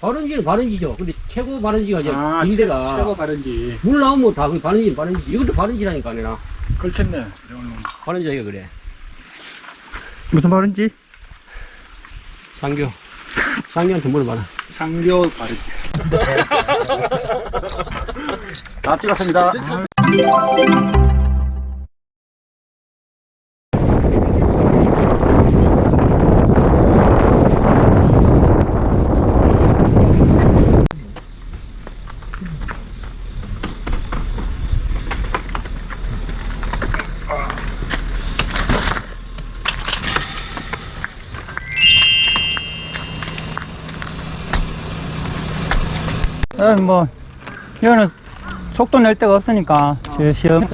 발원지는 발원지죠. 근데 최고 발원지가 이제 아, 빈대가 최고 바른지. 물 나오면 다 거의 발원지는 발원지지. 이것도 발원지라니까 내가. 긁혔네. 이거는. 발원지가 이거 그래. 무슨 말인지? 상교. 상교한테 물어봐라. 상교 바른지. 다 찍었습니다. 어, 뭐, 이거는 속도 낼 데가 없으니까, 시- 시험.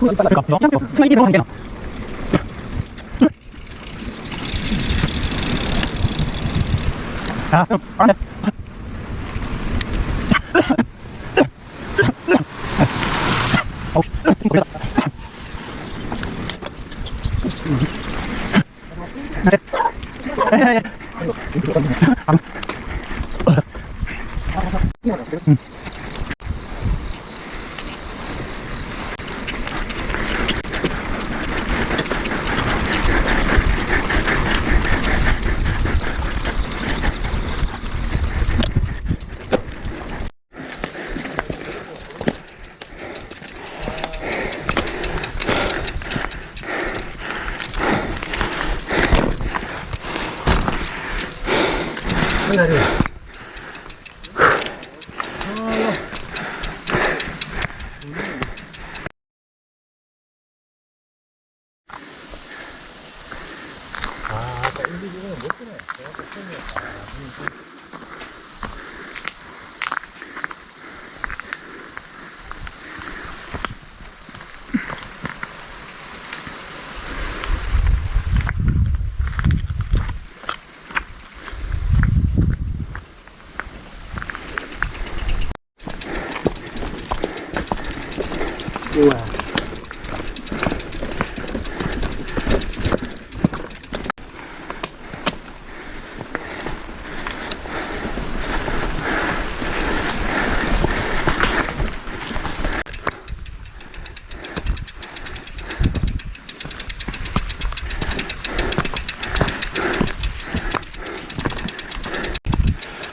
아, 맞죠? 응. 응. 아. 뭐, 좀 빡빡이네. 잠깐만. 아, 너, 이, 이 사람이 공식, 아, 인정. 잠깐만. 아, 나, 이제 안 갔다. 다섯, 사초, 나 사초. 아, 이거 봐. 그러니까, 그냥 이거, 그냥 이게 너무 안 되나? 아, 그럼 안 돼. 어우, 좀 걸렸다. 아, 네. 아,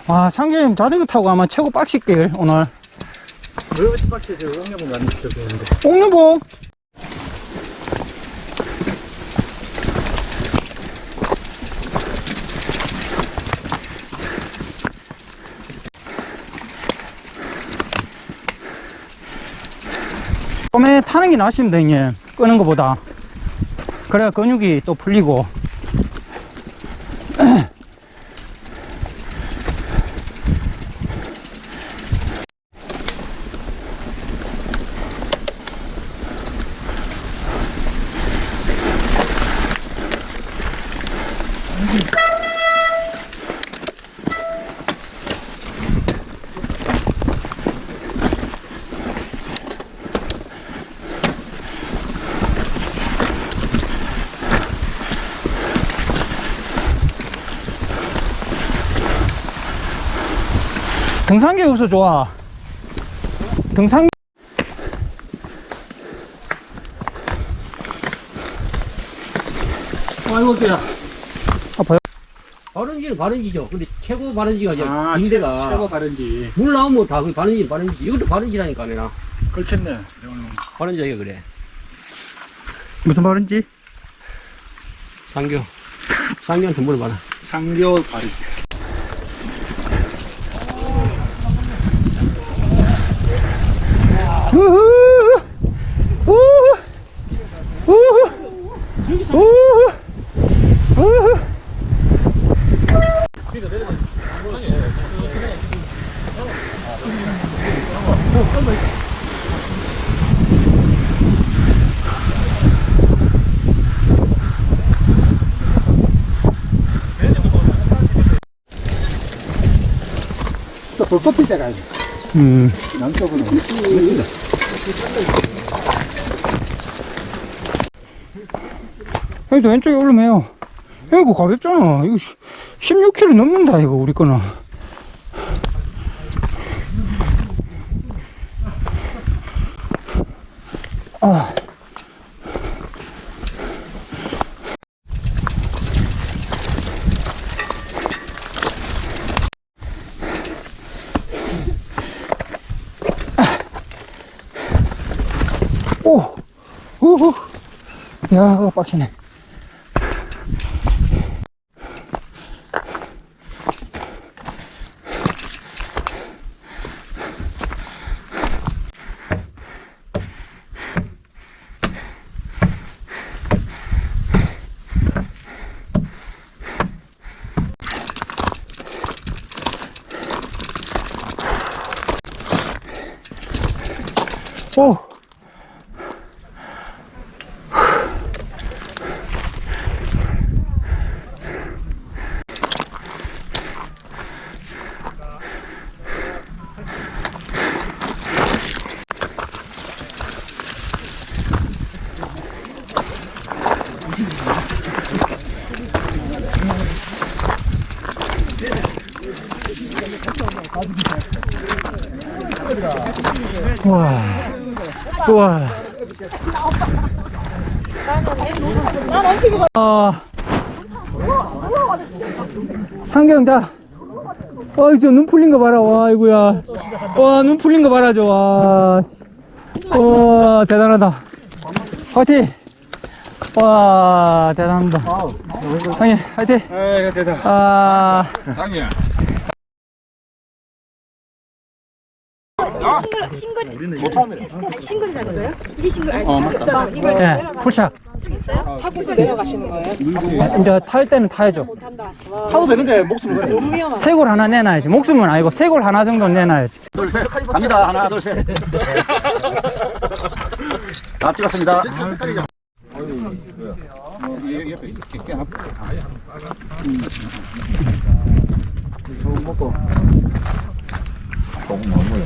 와, 상계님 자전거 타고 아마 최고 빡실길, 오늘. 왜저 응애봉 가는 저기 있는데. 옥류봉! 처음에 타는 게 나으십니다, 형님. 끄는 것보다. 그래야 근육이 또 풀리고. 등산객 없어 좋아. 등산 아이고, 그야. 아파요? 발원지는 발원지죠. 근데 최고 이제 아, 빈대가 최고 바른지. 물 나오면 다 거의 발원지는 발원지지. 이것도 발원지라니까 내가. 발원지가 이거 그래. 무슨 말인지? 상교. 상교한테 물어봐라. 상교 바른지. 우후 우후 우후 우후 우후 또 불꽃 필 때가 음. 남쪽으로 형도 왼쪽에 올르면요. 형 이거 가볍잖아. 이거 16kg 넘는다 이거 우리 거는. 아. 오, 우후, 야, 그거 빡치네. 오. 와. 우와. 아. 상경 자. 어이 저눈 풀린 거 봐라. 와 이거야. 와눈 풀린 거 봐라 저. 와. 와 대단하다. 화이팅. 와 대단합니다. 형님 화이팅. 아, 대단. 아. 싱글 싱글 아니 싱글 잡으세요? 이게 싱글 아니 싱글 이거 예, 풀샷. 있어요? 타고 내려가시는 거예요? 이제 탈 때는 타야죠. 타도 되는데 목숨을 걸어. 쇄골 하나 내놔야지. 목숨은 아니고 쇄골 하나 정도 내놔야지. 둘, 셋. 갑니다. 하나, 둘, 셋. 다 찍었습니다. 아, 난. 고 Çok normal.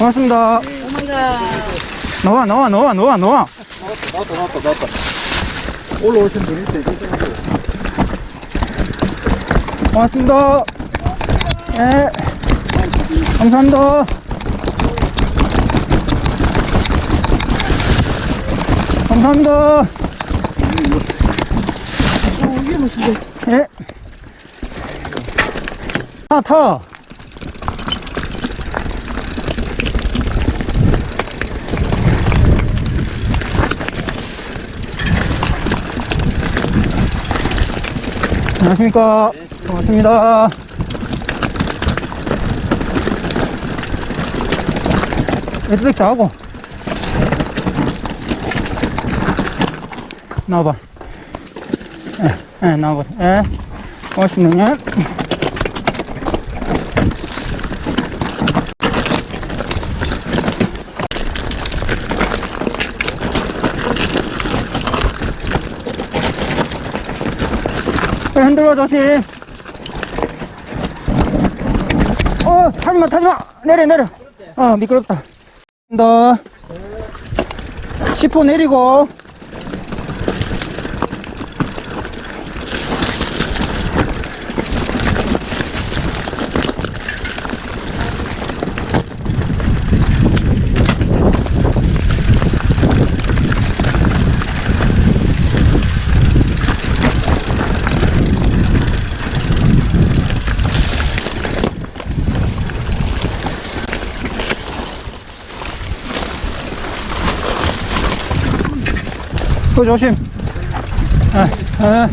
맙습니다. 나와, 나와, 나와, 나와, 나와. 올라오신 분이 있대. 고맙습니다. 예. 감사합니다. 감사합니다. 예. 타, 타. 안녕하십니까. 고맙습니다. 애드백 다 하고. 나와봐. 예, 예, 나와봐. 예. 고맙습니 다. 예, 흔들어 조심. 어, 타지마, 타지마. 내려, 내려. 어, 미끄럽다. 더. 10호 내리고. 조심. 아, 아.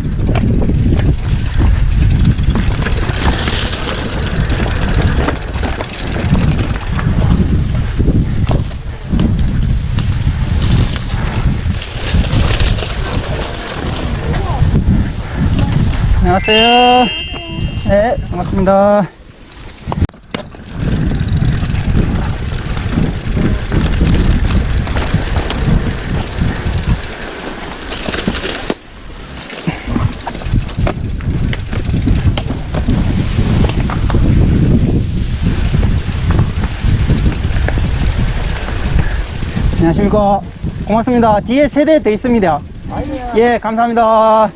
안녕하세요. 네, 반갑습니다. 안녕하십니까. 고맙습니다. 뒤에 세대 돼 있습니다. 예, 감사합니다.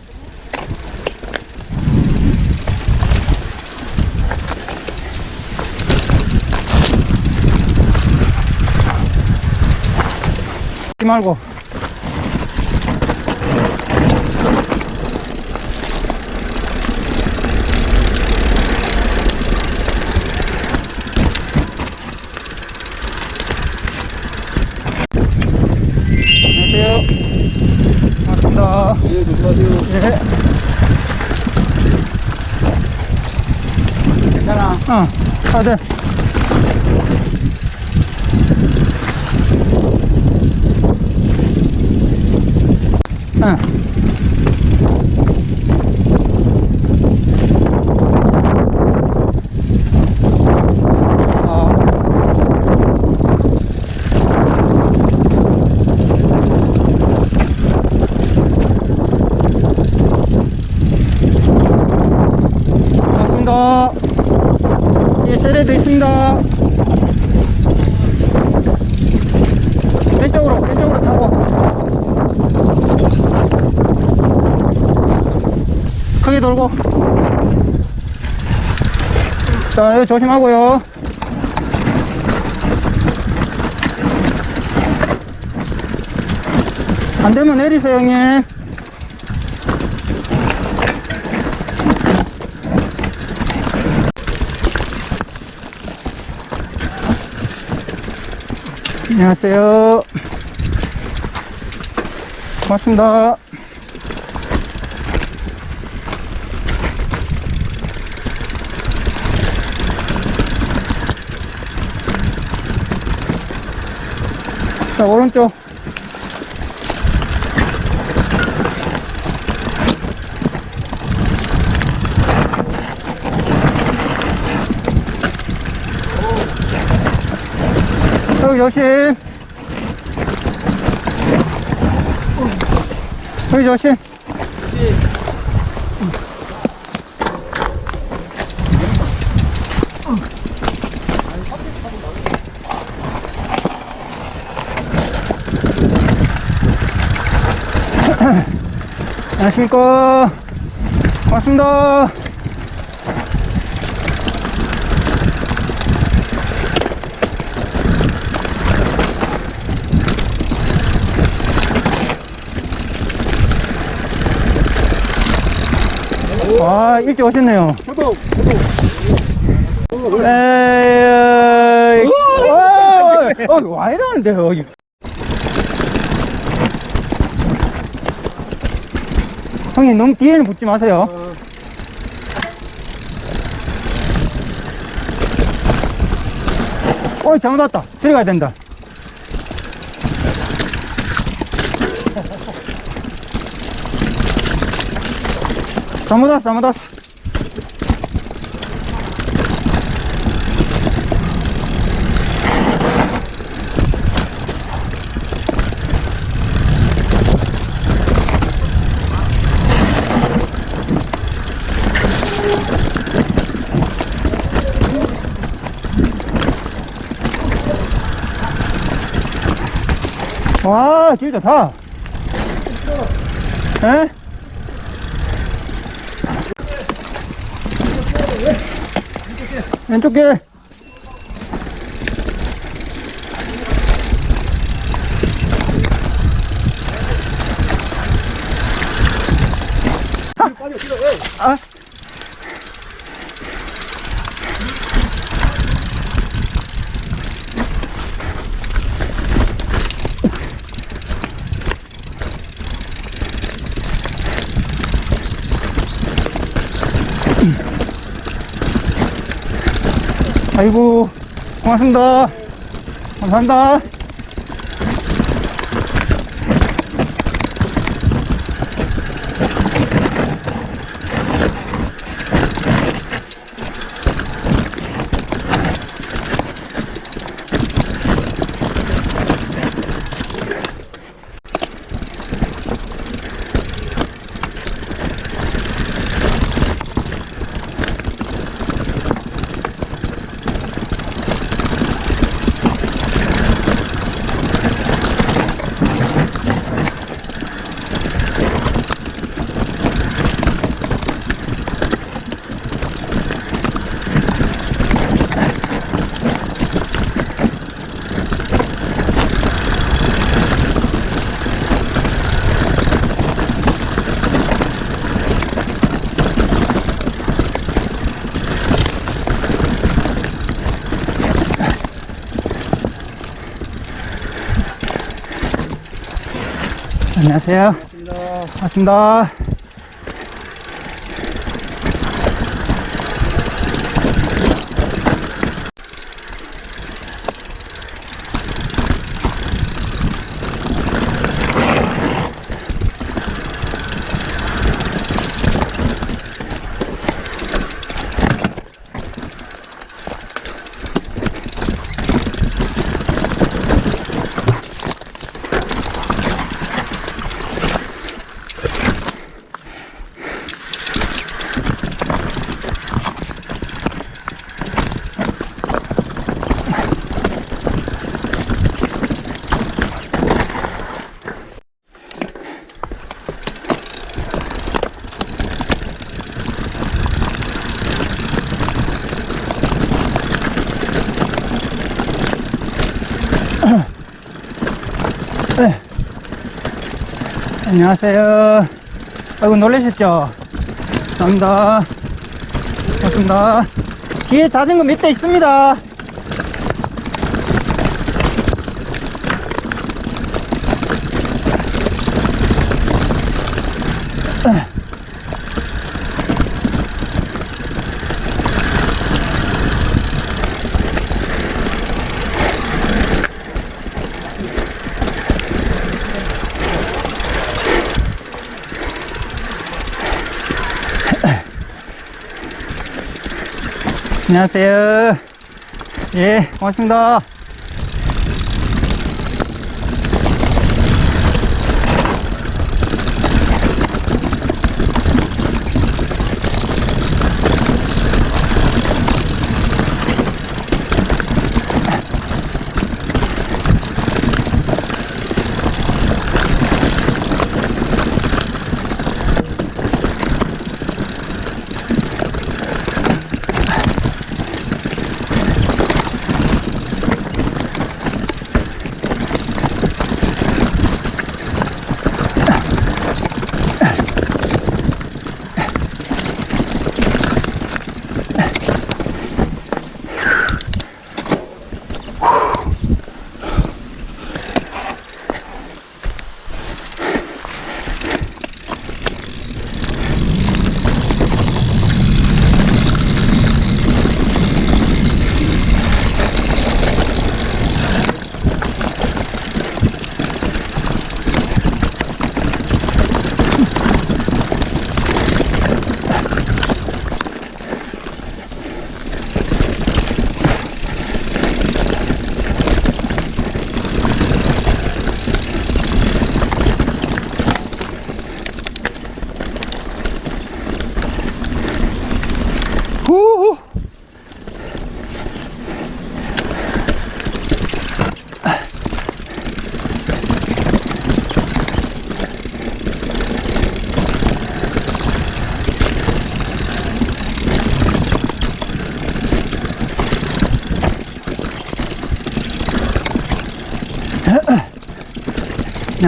말고. 안녕하세요. 반갑습니다. 예, 조심하세요. 예. 괜찮아. 어, 아들. 응. 어. 반갑습니다. 예, 세대도 있습니다. 왼쪽으로 타고. 크게 돌고. 자, 여기 조심하고요. 안 되면 내리세요, 형님. 안녕하세요. 고맙습니다. 자, 오른쪽. 조심. 여기 조심. 안녕하십니까. 고맙습니다. 와, 일찍 오셨네요. 에이, 어, 어, 와 이러는데요, 여기. 형님, 너무 뒤에는 붙지 마세요. 어, 잘못 왔다. 저리 가야 된다. 잘못 왔어, 잘못 왔어. 와, 길 좋다. 에? 왼 아이고, 고맙습니다. 감사합니다. 안녕하세요. 반갑습니다. 안녕하세요. 아이고, 놀라셨죠? 감사합니다. 고맙습니다. 뒤에 자전거 몇 대 있습니다. 안녕하세요. 예, 고맙습니다.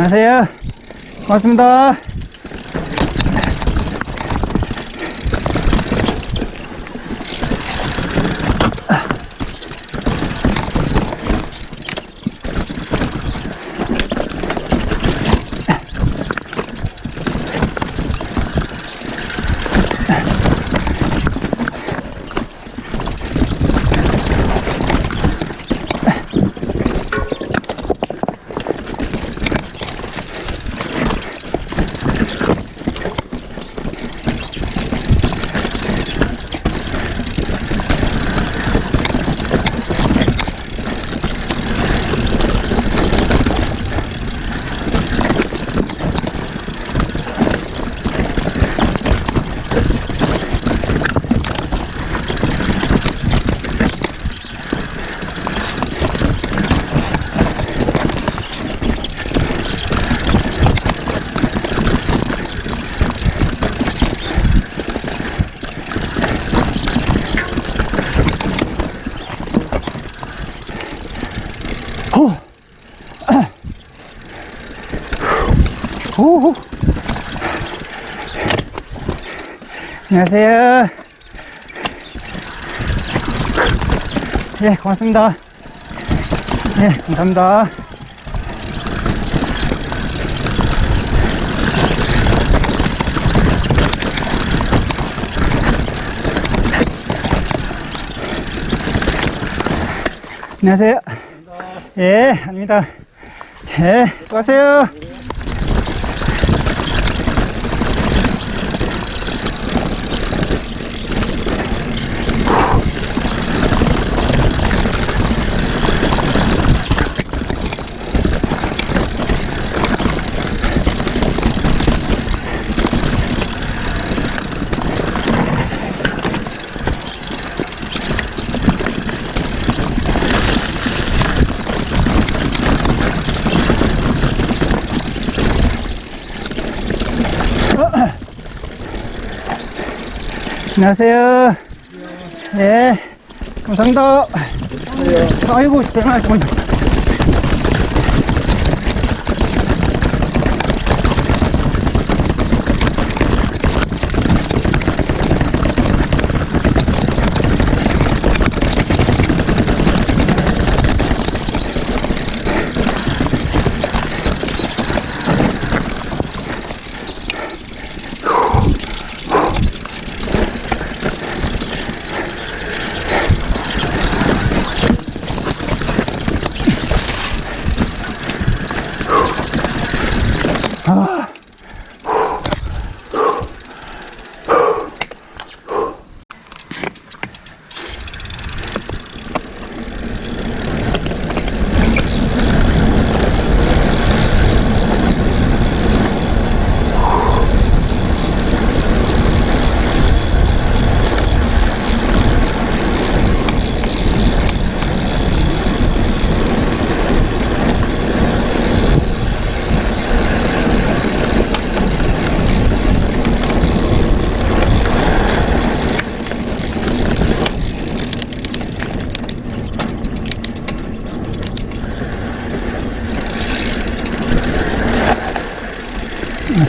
안녕하세요. 고맙습니다. 안녕하세요. 예, 고맙습니다. 예, 감사합니다. 안녕하세요. 감사합니다. 예, 아닙니다. 예, 수고하세요. 안녕하세요. 예, 감사합니다. 아이고, 대단하십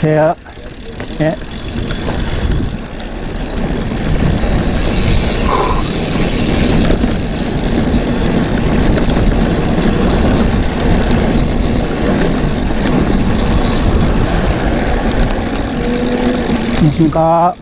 니다. 안녕하세요. 예. 안녕하십니까.